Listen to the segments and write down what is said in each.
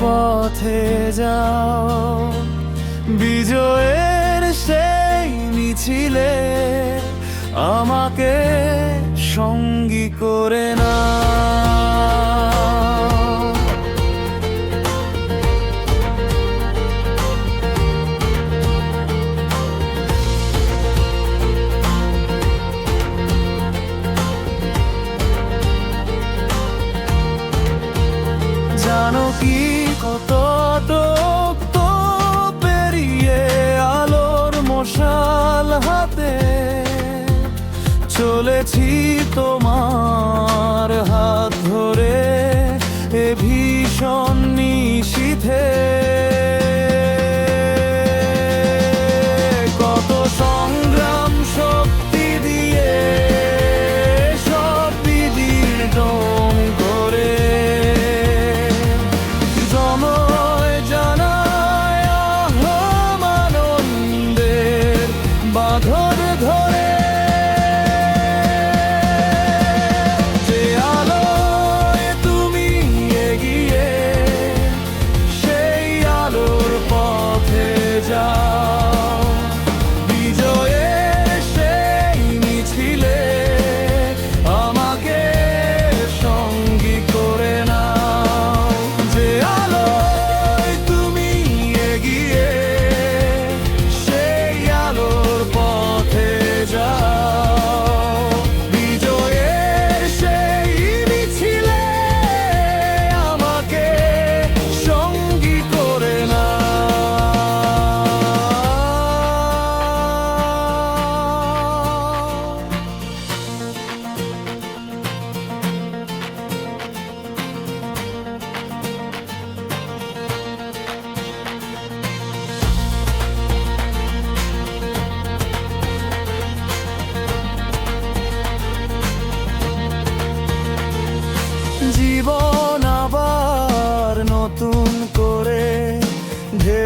পথে যাও। বিজয়ের সেই মিছিলে আমাকে সঙ্গী করে না জানো কি চলেছি তোমার হা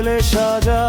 ঢেলে সাজা